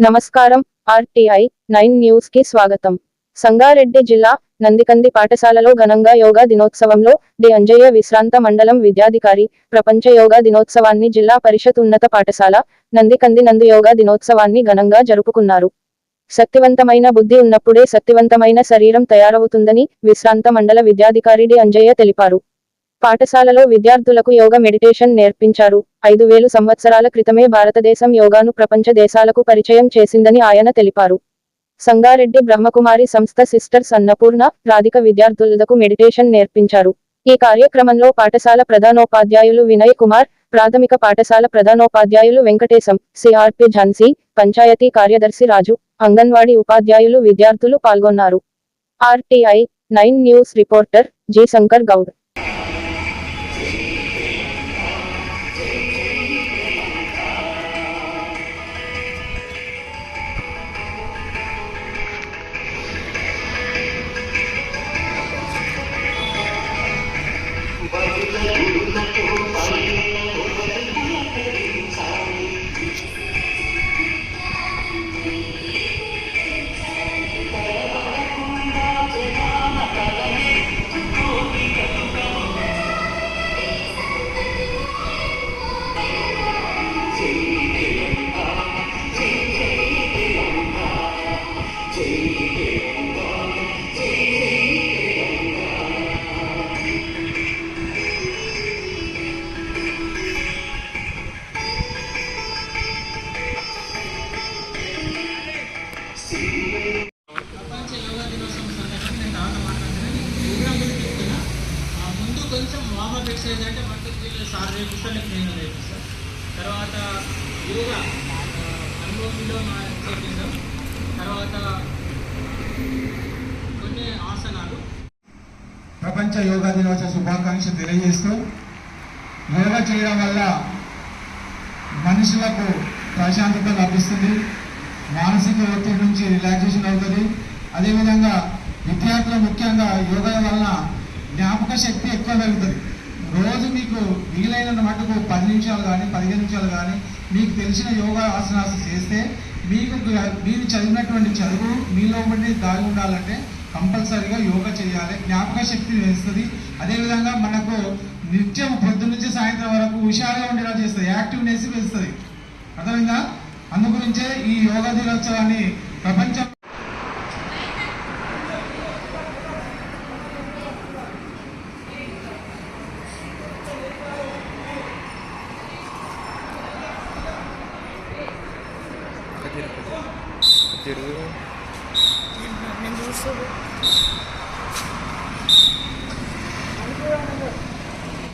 నమస్కారం RTI nine న్యూస్కి స్వాగతం. సంగారెడ్డి జిల్లా నందికంది పాఠశాలలో ఘనంగా యోగా దినోత్సవంలో డి. అంజయ్య విశ్రాంత మండలం విద్యాధికారి ప్రపంచ యోగా దినోత్సవాన్ని జిల్లా పరిషత్ ఉన్నత పాఠశాల నందికంది నందు యోగా దినోత్సవాన్ని ఘనంగా జరుపుకున్నారు. శక్తివంతమైన బుద్ధి ఉన్నప్పుడే శక్తివంతమైన శరీరం తయారవుతుందని విశ్రాంత మండల విద్యాధికారి డి. అంజయ్య తెలిపారు. పాఠశాలలో విద్యార్థులకు యోగ మెడిటేషన్ నేర్పించారు. ఐదు వేలు సంవత్సరాల క్రితమే భారతదేశం యోగాను ప్రపంచ దేశాలకు పరిచయం చేసిందని ఆయన తెలిపారు. సంగారెడ్డి బ్రహ్మకుమారి సంస్థ సిస్టర్స్ అన్నపూర్ణ రాధిక విద్యార్థులకు మెడిటేషన్ నేర్పించారు. ఈ కార్యక్రమంలో పాఠశాల ప్రధానోపాధ్యాయులు వినయ్ కుమార్ ప్రాథమిక పాఠశాల ప్రధానోపాధ్యాయులు వెంకటేశం సిఆర్పి ఝాన్సీ పంచాయతీ కార్యదర్శి రాజు అంగన్వాడీ ఉపాధ్యాయులు విద్యార్థులు పాల్గొన్నారు. RTI nine news reporter G Shankar Goud కొంచెం ఎక్సర్సైజ్ అంటే మనకు వీళ్ళు సార్ రేపిస్తారు లేకపోతే నేను రేపిస్తాను తర్వాత యోగా ఆ, అనుభవంలో మా చేపిస్తాం తర్వాత కొన్ని ఆసనాలు. ప్రపంచ యోగా దినోత్సవ శుభాకాంక్షలు తెలియజేస్తూ యోగా చేయడం వల్ల మనుషులకు ప్రశాంతత లభిస్తుంది మానసిక ఒత్తిడి నుంచి రిలాక్సేషన్ అవుతుంది. అదేవిధంగా విద్యార్థులు ముఖ్యంగా యోగా వలన జ్ఞాపక శక్తి ఎక్కువ పెరుగుతుంది రోజు మీకు వీలైనంత మటుకు పది నిమిషాలు కానీ పదిహేను నిమిషాలు కానీ మీకు తెలిసిన యోగా ఆసనాలు చేస్తే మీకు మీరు చదివినటువంటి చదువు మీలో ఉండి దాగి ఉండాలంటే కంపల్సరీగా యోగా చేయాలి. జ్ఞాపక శక్తి వేస్తుంది. అదేవిధంగా మనకు నిత్యం పొద్దు నుంచి సాయంత్రం వరకు హుషారుగా ఉండేలా చేస్తుంది. యాక్టివ్నెస్ వేస్తుంది అర్థమైందా? అందుగురించే ఈ యోగా దినోత్సవాన్ని ప్రపంచం తిరుగు నేను చూస్తూ